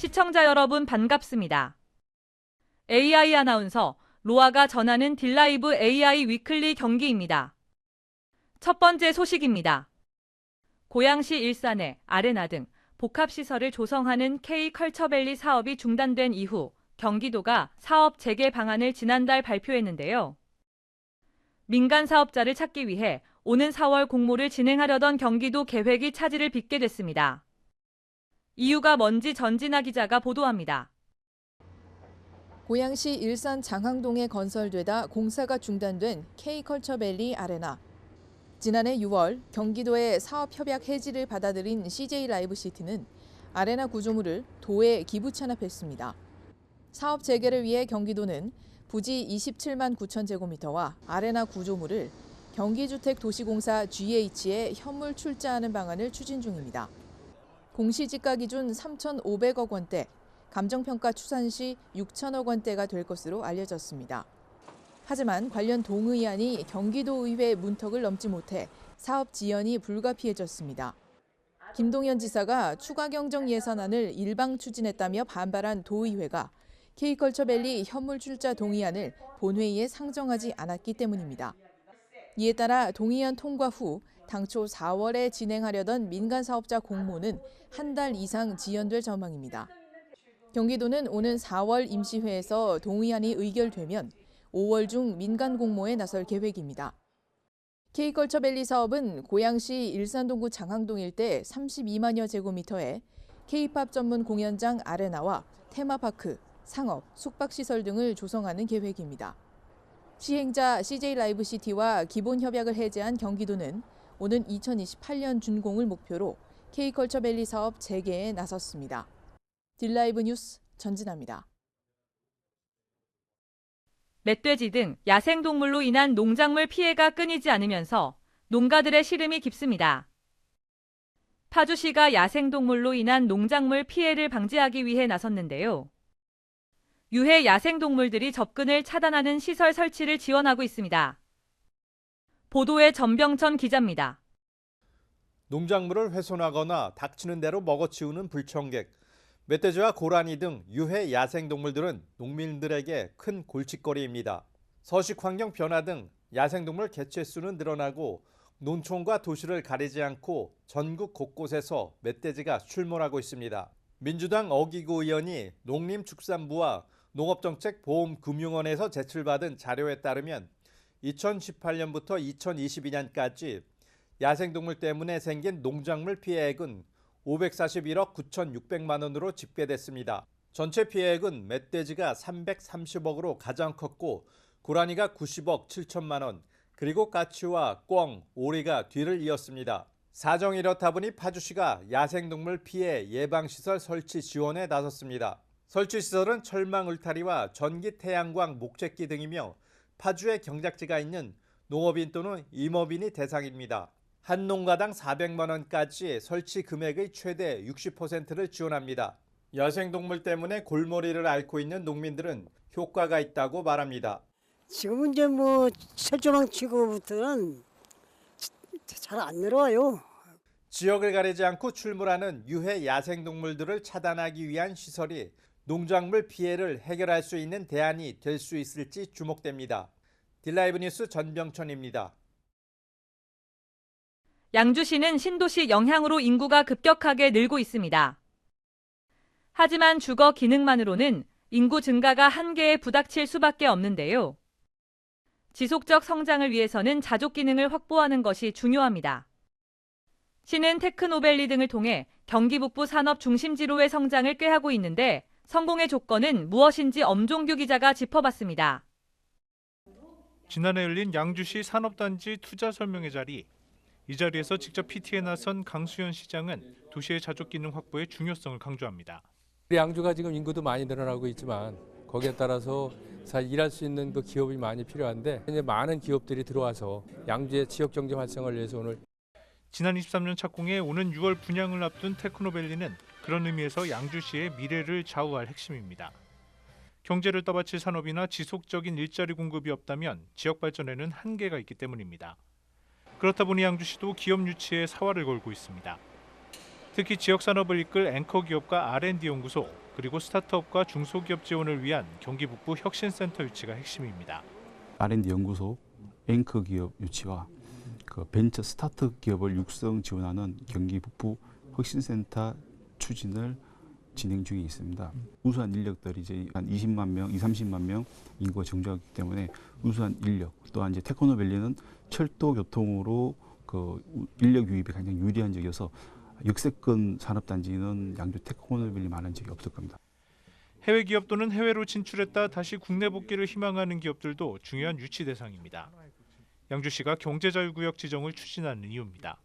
시청자 여러분 반갑습니다. AI 아나운서 로아가 전하는 딜라이브 AI 위클리 경기입니다. 첫 번째 소식입니다. 고양시 일산에 아레나 등 복합시설을 조성하는 K컬처밸리 사업이 중단된 이후 경기도가 사업 재개 방안을 지난달 발표했는데요. 민간 사업자를 찾기 위해 오는 4월 공모를 진행하려던 경기도 계획이 차질을 빚게 됐습니다. 이유가 뭔지 전진아 기자가 보도합니다. 고양시 일산 장항동에 건설되다 공사가 중단된 K컬처밸리 아레나. 지난해 6월 경기도의 사업 협약 해지를 받아들인 CJ 라이브시티는 아레나 구조물을 도에 기부 찬합했습니다. 사업 재개를 위해 경기도는 부지 27만 9천 제곱미터와 아레나 구조물을 경기주택도시공사 GH에 현물 출자하는 방안을 추진 중입니다. 공시지가 기준 3,500억 원대, 감정평가 추산 시 6천억 원대가 될 것으로 알려졌습니다. 하지만 관련 동의안이 경기도의회 문턱을 넘지 못해 사업 지연이 불가피해졌습니다. 김동연 지사가 추가 경정 예산안을 일방 추진했다며 반발한 도의회가 K컬처밸리 현물 출자 동의안을 본회의에 상정하지 않았기 때문입니다. 이에 따라 동의안 통과 후 당초 4월에 진행하려던 민간 사업자 공모는 한 달 이상 지연될 전망입니다. 경기도는 오는 4월 임시회에서 동의안이 의결되면 5월 중 민간 공모에 나설 계획입니다. K컬처밸리 사업은 고양시 일산동구 장항동 일대 32만여 제곱미터에 K-팝 전문 공연장 아레나와 테마파크, 상업, 숙박시설 등을 조성하는 계획입니다. 시행자 CJ 라이브시티와 기본 협약을 해제한 경기도는 오는 2028년 준공을 목표로 K컬처밸리 사업 재개에 나섰습니다. 딜라이브 뉴스 전진합니다. 멧돼지 등 야생동물로 인한 농작물 피해가 끊이지 않으면서 농가들의 시름이 깊습니다. 파주시가 야생동물로 인한 농작물 피해를 방지하기 위해 나섰는데요. 유해 야생동물들이 접근을 차단하는 시설 설치를 지원하고 있습니다. 보도의 전병천 기자입니다. 농작물을 훼손하거나 닥치는 대로 먹어치우는 불청객, 멧돼지와 고라니 등 유해 야생동물들은 농민들에게 큰 골칫거리입니다. 서식 환경 변화 등 야생동물 개체 수는 늘어나고 농촌과 도시를 가리지 않고 전국 곳곳에서 멧돼지가 출몰하고 있습니다. 민주당 어기구 의원이 농림축산부와 농업정책보험금융원에서 제출받은 자료에 따르면 2018년부터 2022년까지 야생동물 때문에 생긴 농작물 피해액은 541억 9,600만 원으로 집계됐습니다. 전체 피해액은 멧돼지가 330억으로 가장 컸고 고라니가 90억 7천만 원, 그리고 까치와 꿩, 오리가 뒤를 이었습니다. 사정이 이렇다 보니 파주시가 야생동물 피해 예방시설 설치 지원에 나섰습니다. 설치시설은 철망 울타리와 전기 태양광 목재기 등이며 파주에 경작지가 있는 농업인 또는 임업인이 대상입니다. 한 농가당 400만 원까지 설치 금액의 최대 60%를 지원합니다. 야생동물 때문에 골머리를 앓고 있는 농민들은 효과가 있다고 말합니다. 지금은 이제 뭐 철조망 치고부터는 잘 안 내려와요. 지역을 가리지 않고 출몰하는 유해 야생동물들을 차단하기 위한 시설이 농작물 피해를 해결할 수 있는 대안이 될 수 있을지 주목됩니다. 딜라이브 뉴스 전병천입니다. 양주시는 신도시 영향으로 인구가 급격하게 늘고 있습니다. 하지만 주거 기능만으로는 인구 증가가 한계에 부닥칠 수밖에 없는데요. 지속적 성장을 위해서는 자족 기능을 확보하는 것이 중요합니다. 시는 테크노밸리 등을 통해 경기 북부 산업 중심지로의 성장을 꾀하고 있는데 성공의 조건은 무엇인지 엄종규 기자가 짚어봤습니다. 지난해 열린 양주시 산업단지 투자 설명회 자리 이 자리에서 직접 PT에 나선 강수현 시장은 도시의 자족 기능 확보의 중요성을 강조합니다. 우리 양주가 지금 인구도 많이 늘어나고 있지만 거기에 따라서 사실 일할 수 있는 그 기업이 많이 필요한데 이제 많은 기업들이 들어와서 양주의 지역 경제 활성화를 위해서 오늘 지난 23년 착공해 오는 6월 분양을 앞둔 테크노밸리는 그런 의미에서 양주시의 미래를 좌우할 핵심입니다. 경제를 떠받칠 산업이나 지속적인 일자리 공급이 없다면 지역 발전에는 한계가 있기 때문입니다. 그렇다 보니 양주시도 기업 유치에 사활을 걸고 있습니다. 특히 지역 산업을 이끌 앵커 기업과 R&D 연구소 그리고 스타트업과 중소기업 지원을 위한 경기 북부 혁신센터 유치가 핵심입니다. R&D 연구소, 앵커 기업 유치와 그 벤처 스타트 기업을 육성 지원하는 경기 북부 혁신센터 추진을 진행 중에 있습니다. 우수한 인력들이 이제 한 20만 명, 20, 30만 명 인구가 정주하기 때문에 우수한 인력 또한 이제 테크노밸리는 철도 교통으로 그 인력 유입이 굉장히 유리한 지역이어서 역세권 산업단지는 양주 테크노밸리 많은 지역이 없을 겁니다. 해외 기업 또는 해외로 진출했다 다시 국내 복귀를 희망하는 기업들도 중요한 유치 대상입니다. 양주시가 경제자유구역 지정을 추진하는 이유입니다.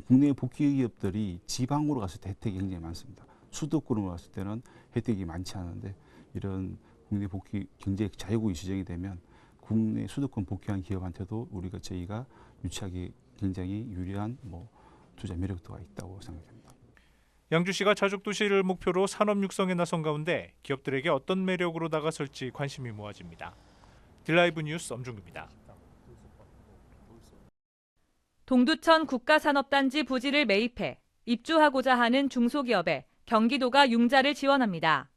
국내 복귀 기업들이 지방으로 갔을 때 혜택이 굉장히 많습니다. 수도권으로 갔을 때는 혜택이 많지 않은데 이런 국내 복귀 경제 자유구역 지정이 되면 국내 수도권 복귀한 기업한테도 우리가 저희가 유치하기 굉장히 유리한 뭐 투자 매력도가 있다고 생각합니다. 양주시가 자족 도시를 목표로 산업 육성에 나선 가운데 기업들에게 어떤 매력으로 다가설지 관심이 모아집니다. 딜라이브 뉴스 엄중입니다. 동두천 국가산업단지 부지를 매입해 입주하고자 하는 중소기업에 경기도가 융자를 지원합니다.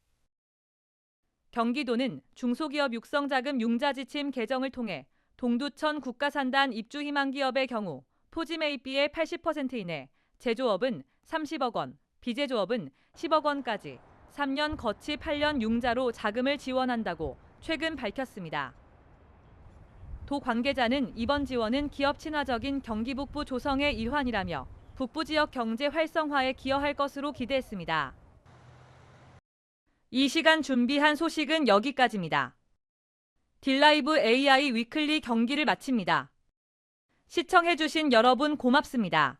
경기도는 중소기업 육성자금 융자지침 개정을 통해 동두천 국가산단 입주 희망 기업의 경우 토지 매입비의 80% 이내, 제조업은 30억 원, 비제조업은 10억 원까지 3년 거치 8년 융자로 자금을 지원한다고 최근 밝혔습니다. 도 관계자는 이번 지원은 기업 친화적인 경기 북부 조성의 일환이라며 북부 지역 경제 활성화에 기여할 것으로 기대했습니다. 이 시간 준비한 소식은 여기까지입니다. 딜라이브 AI 위클리 경기를 마칩니다. 시청해주신 여러분 고맙습니다.